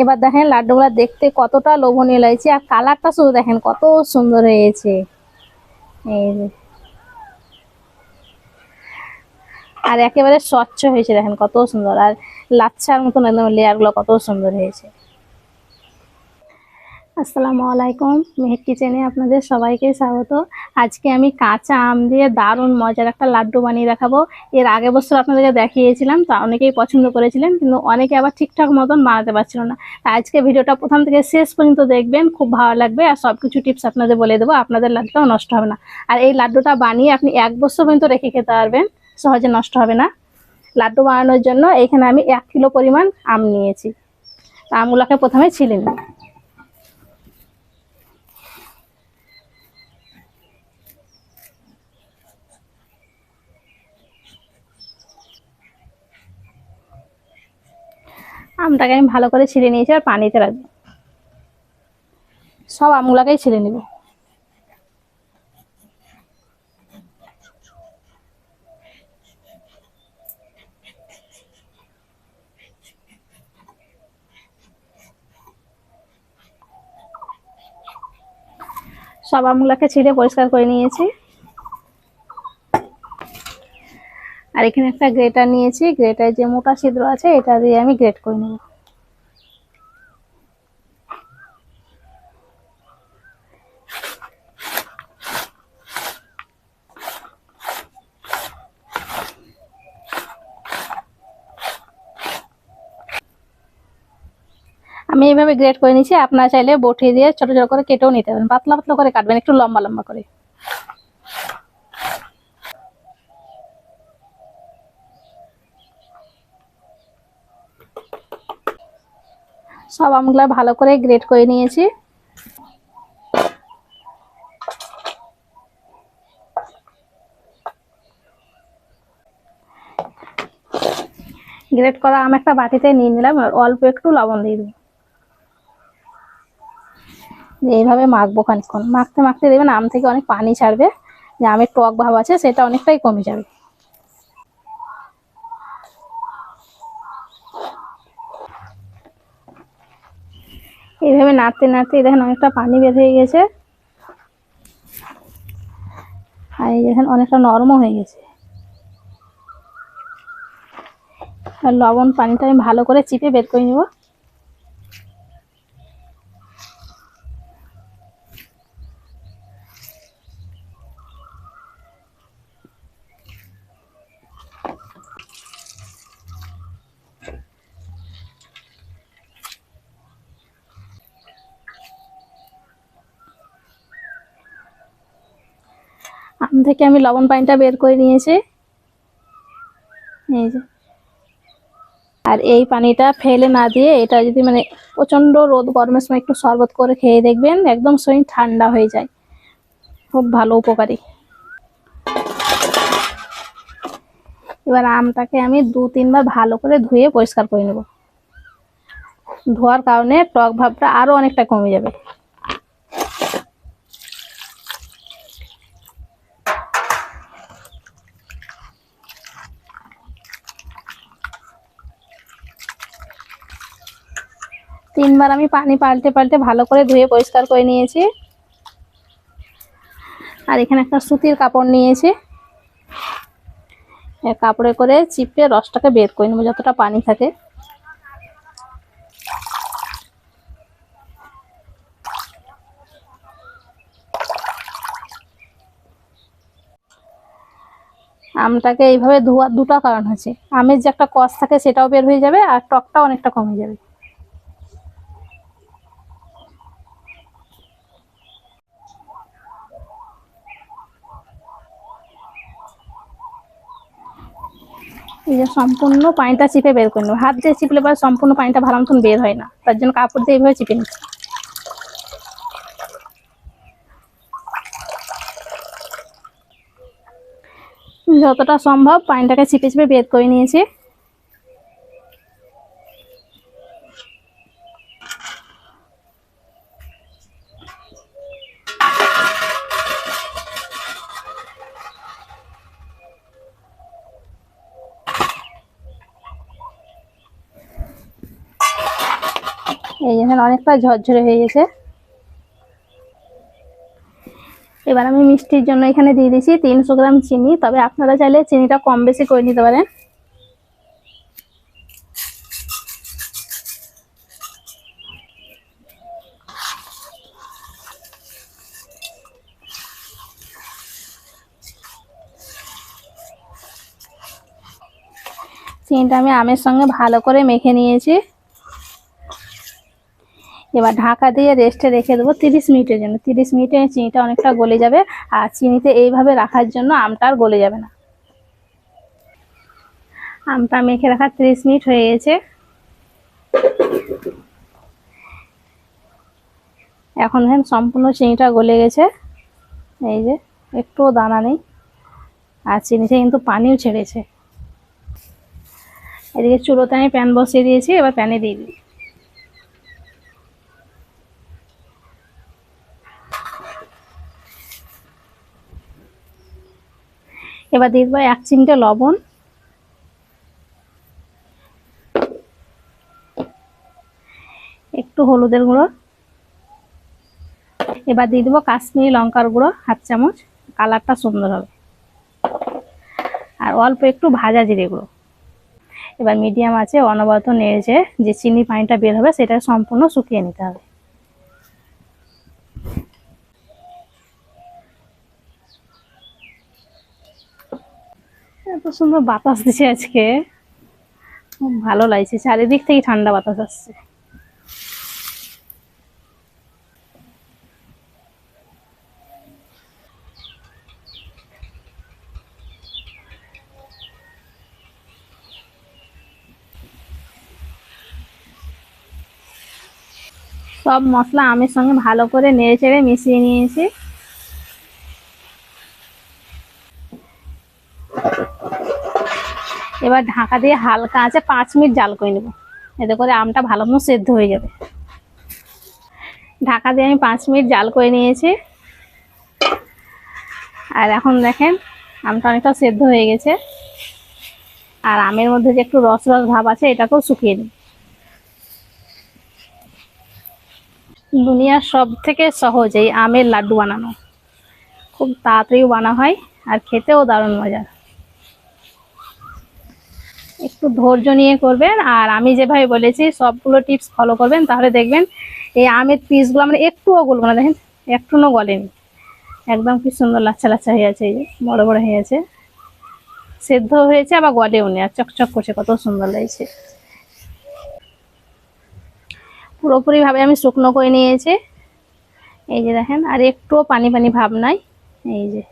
এবার দেখেন লাড্ডুগুলো দেখতে কতটা লোভনীয় লাগছে, আর কালারটা শুধু দেখেন কত সুন্দর হয়েছে। এই আর একেবারে স্বচ্ছ হয়েছে দেখেন কত সুন্দর, আর লাচ্ছার মতন একদম লেয়ারগুলো কত সুন্দর হয়েছে। আসসালামু আলাইকুম। মেহেক কিচেনে আপনাদের সবাইকে স্বাগত। আজকে আমি কাঁচা আম দিয়ে দারুণ মজার একটা লাড্ডু বানিয়ে দেখাবো। এর আগে বছর আপনাদেরকে দেখিয়েছিলাম, তা অনেকেই পছন্দ করেছিলেন, কিন্তু অনেকে আবার ঠিকঠাক মতন বানাতে পারছিল না। আজকে ভিডিওটা প্রথম থেকে শেষ পর্যন্ত দেখবেন, খুব ভালো লাগবে। আর সব কিছু টিপস আপনাদের বলে দেবো, আপনাদের লাড্ডুটাও নষ্ট হবে না। আর এই লাড্ডুটা বানিয়ে আপনি এক বছর পর্যন্ত রেখে খেতে পারবেন, সহজে নষ্ট হবে না। লাড্ডু বানানোর জন্য এখানে আমি এক কিলো পরিমাণ আম নিয়েছি। আমগুলোকে প্রথমে ছিলে নিই। আমটাকে আমি ভালো করে ছিঁড়ে নিয়েছি, আর পানিতে রাখব। সব আমগুলাকেই ছিলে নিব। সব আমগুলাকে ছিঁড়ে পরিষ্কার করে নিয়েছি। আর এখানে একটা গ্রেটার নিয়েছি গ্রেটার যে মোটা ছিদ্র আছে, এটা দিয়ে আমি গ্রেট করে নেব। আমি এইভাবে গ্রেট করে নিয়েছি, আপনারা চাইলে বটি দিয়ে ছোট ছোট করে কেটেও নিতে পারেন। পাতলা পাতলা করে কাটবেন, একটু লম্বা লম্বা করে। সব আমগুলা ভালো করে গ্রেট করে নিয়েছি। গ্রেট করা আম একটা বাটিতে নিয়ে নিলাম অল্প একটু লবণ দিয়ে দেবো এইভাবে মাখবো খানিক্ষণ মাখতে মাখতে দেবেন আম থেকে অনেক পানি ছাড়বে, যে আমের টক ভাব আছে, সেটা অনেকটাই কমে যাবে। এইভাবে নাড়তে নাড়তে দেখেন অনেকটা পানি বের হয়ে গেছে। আর এই দেখেন অনেকটা নরমও হয়ে গেছে। আর লবণ পানিটা আমি ভালো করে চিপে বের করে নেব। আম থেকে আমি লবণ পানিটা বের করে নিয়েছি। আর এই পানিটা ফেলে না দিয়ে এটা যদি মানে প্রচণ্ড রোদ, গরমের সময় একটু শরবত করে খেয়ে দেখবেন, একদম শরীর ঠান্ডা হয়ে যায়। খুব ভালো উপকারী। এবার আমটাকে আমি দু, তিনবার ভালো করে ধুয়ে পরিষ্কার করে নেব। ধোয়ার কারণে টক ভাবটা আরও অনেকটা কমে যাবে। তিনবার আমি পানি পাল্টে পাল্টে ভালো করে ধুয়ে পরিষ্কার করে নিয়েছি। আর এখানে একটা সুতির কাপড় নিয়েছি। কাপড়ে করে চিপে রসটাকে বের করে নেব যতটা পানি থাকে। আমটাকে এইভাবে ধোয়ার দুটো কারণ আছে আমের যে একটা কষ থাকে সেটাও বের হয়ে যাবে আর টকটাও অনেকটা কমে যাবে। এই যে সম্পূর্ণ পানিটা চিপে বের করে নেব। হাত দিয়ে চিপলে পরে সম্পূর্ণ পানিটা ভালো মতন বের হয় না। তার জন্য কাপড় দিয়ে এইভাবে চিপে নিচ্ছি যতটা সম্ভব পানিটাকে চিপে চিপে বের করে নিয়েছি। এই দেখেন অনেকটা ঝরঝরে হয়ে গেছে। এবার আমি মিষ্টির জন্য এখানে দিয়ে দিয়েছি তিনশো গ্রাম চিনি, তবে আপনারা চাইলে চিনিটা কম বেশি করে নিতে পারেন। চিনিটা আমি আমের সঙ্গে ভালো করে মেখে নিয়েছি। এবার ঢাকা দিয়ে রেস্টে রেখে দেবো তিরিশ মিনিটের জন্য। তিরিশ মিনিটে চিনিটা অনেকটা গলে যাবে আর চিনিতে এইভাবে রাখার জন্য আমটা আর গলে যাবে না। আমটা মেখে রাখা তিরিশ মিনিট হয়ে গেছে। এখন দেখেন সম্পূর্ণ চিনিটা গলে গেছে। এই যে, একটুও দানা নেই। আর চিনিতে কিন্তু পানিও ছেড়েছে। এদিকে চুলোতে আমি প্যান বসিয়ে দিয়েছি, এবার প্যানে দিয়ে দিই। এবার দিয়ে দেবো এক চিমটে লবণ। একটু হলুদের গুঁড়ো। এবার দিয়ে দেবো কাশ্মীরি লঙ্কার গুঁড়ো, হাফ চামচ। কালারটা সুন্দর হবে। আর অল্প একটু ভাজা জিরে গুঁড়ো। এবার মিডিয়াম আছে অনবরত নেড়েছে যে চিনি পানিটা বের হবে সেটা সম্পূর্ণ শুকিয়ে নিতে হবে। এত সুন্দর বাতাস দিছে আজকে। খুব ভালো লাগছে, চারিদিক থেকে ঠান্ডা বাতাস আসছে। সব মশলা আমের সঙ্গে ভালো করে নেড়ে চেড়ে মিশিয়ে নিয়েছি। এবার ঢাকা দিয়ে হালকা আছে পাঁচ মিনিট জাল করে নেব। এতে করে আমটা ভালো মতো সেদ্ধ হয়ে যাবে। ঢাকা দিয়ে আমি পাঁচ মিনিট জাল করে নিয়েছি। আর এখন দেখেন, আমটা অনেকটা সেদ্ধ হয়ে গেছে। আর আমের মধ্যে যে একটু রস রস ভাব আছে, এটাকেও শুকিয়ে নিই দুনিয়ার সব থেকে সহজ এই আমের লাড্ডু বানানো। খুব তাড়াতাড়িও বানা হয়, আর খেতেও দারুণ মজার একটু ধৈর্য নিয়ে করবেন। আর আমি যেভাবে বলেছি, সবগুলো টিপস ফলো করবেন। তাহলে দেখবেন এই আমের পিসগুলো আমরা একটুও গলবো না। দেখেন, একটুও গলেনি। একদম কি সুন্দর লাচ্ছা লাচ্ছা হয়ে আছে, এই যে বড় বড় হয়ে আছে। সেদ্ধ হয়েছে, আবার গলেও নেই। আর চকচক করছে, কত সুন্দর লাগছে। পুরোপুরিভাবে আমি শুকনো করে নিয়েছি। এই যে দেখেন, আর একটুও পানি পানি ভাব নাই। এই যে।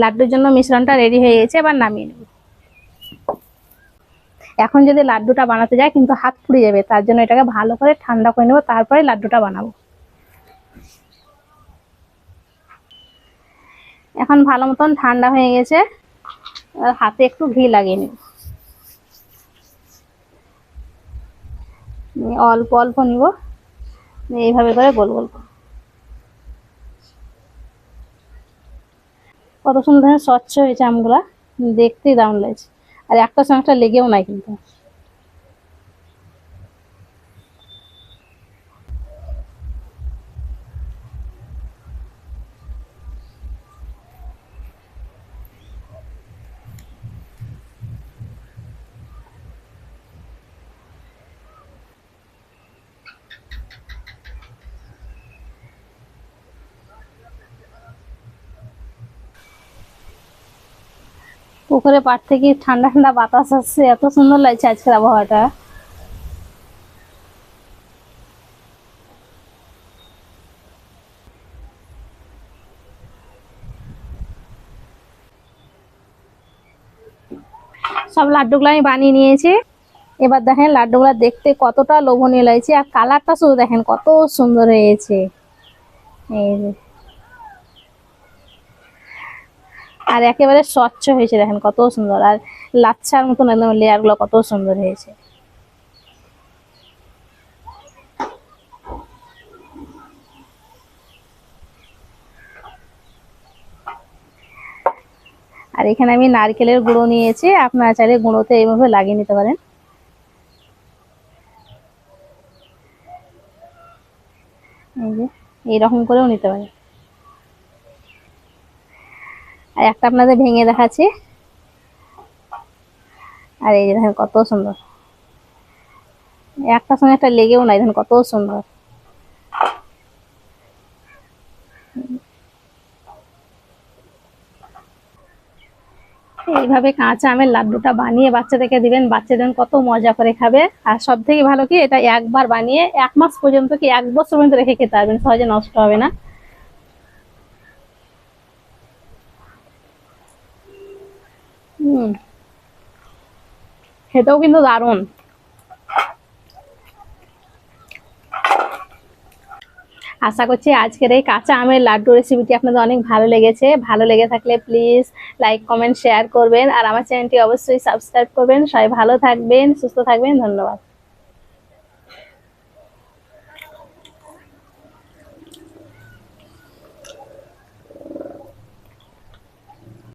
লাড্ডুর জন্য মিশ্রণটা রেডি হয়ে গেছে, এবার নামিয়ে নেব। এখন যদি লাড্ডুটা বানাতে যায় কিন্তু হাত পুড়ে যাবে, তার জন্য এটাকে ভালো করে ঠান্ডা করে নেব, তারপরে লাড্ডুটা বানাবো। এখন ভালো মতন ঠান্ডা হয়ে গেছে হাতে একটু ঘি লাগিয়ে নেব। অল্প অল্প নিব এইভাবে করে গোল গোল কত সুন্দর স্বচ্ছ হয়েছে আমগুলা, দেখতেই দারুণ লাগছে। আর একটা সঙ্গে লেগেও নাই কিন্তু। পুকুরে পাড় থেকে ঠান্ডা ঠান্ডা বাতাস আসছে, এত সুন্দর লাগছে আজকের আবহাওয়াটা। সব লাড্ডুগুলো আমি বানিয়ে নিয়েছি। এবার দেখেন লাড্ডুগুলো দেখতে কতটা লোভনীয় লাগছে, আর কালারটা শুধু দেখেন কত সুন্দর হয়েছে। এই যে। আর একেবারে স্বচ্ছ হয়েছে দেখেন, কত সুন্দর। আর লাচ্ছার মতন একদম লেয়ারগুলো কত সুন্দর হয়েছে। আর এখানে আমি নারকেলের গুঁড়ো নিয়েছি, আপনারা চাইলে গুঁড়োতে এইভাবে লাগিয়ে নিতে পারেন। এই যে, এইরকম করেও নিতে পারেন। আর একটা আপনাদের ভেঙে দেখাচ্ছি। আর এই যে দেখেন কত সুন্দর। একটা সঙ্গে একটা লেগেও নাই, দেখেন কত সুন্দর। এইভাবে কাঁচা আমের লাড্ডুটা বানিয়ে বাচ্চাদেরকে দিবেন বাচ্চাদের কত মজা করে খাবে। আর সব থেকে ভালো কি, এটা একবার বানিয়ে এক মাস পর্যন্ত কি, এক বছর পর্যন্ত রেখে খেতে পারবেন, সহজে নষ্ট হবে না। হুম। খেতেও কিন্তু দারুণ। আশা করছি আজকের এই কাঁচা আমের লাড্ডু রেসিপিটি আপনাদের অনেক ভালো লেগেছে। ভালো লেগে থাকলে প্লিজ লাইক কমেন্ট শেয়ার করবেন। আর আমার চ্যানেলটি অবশ্যই সাবস্ক্রাইব করবেন। সবাই ভালো থাকবেন, সুস্থ থাকবেন। ধন্যবাদ।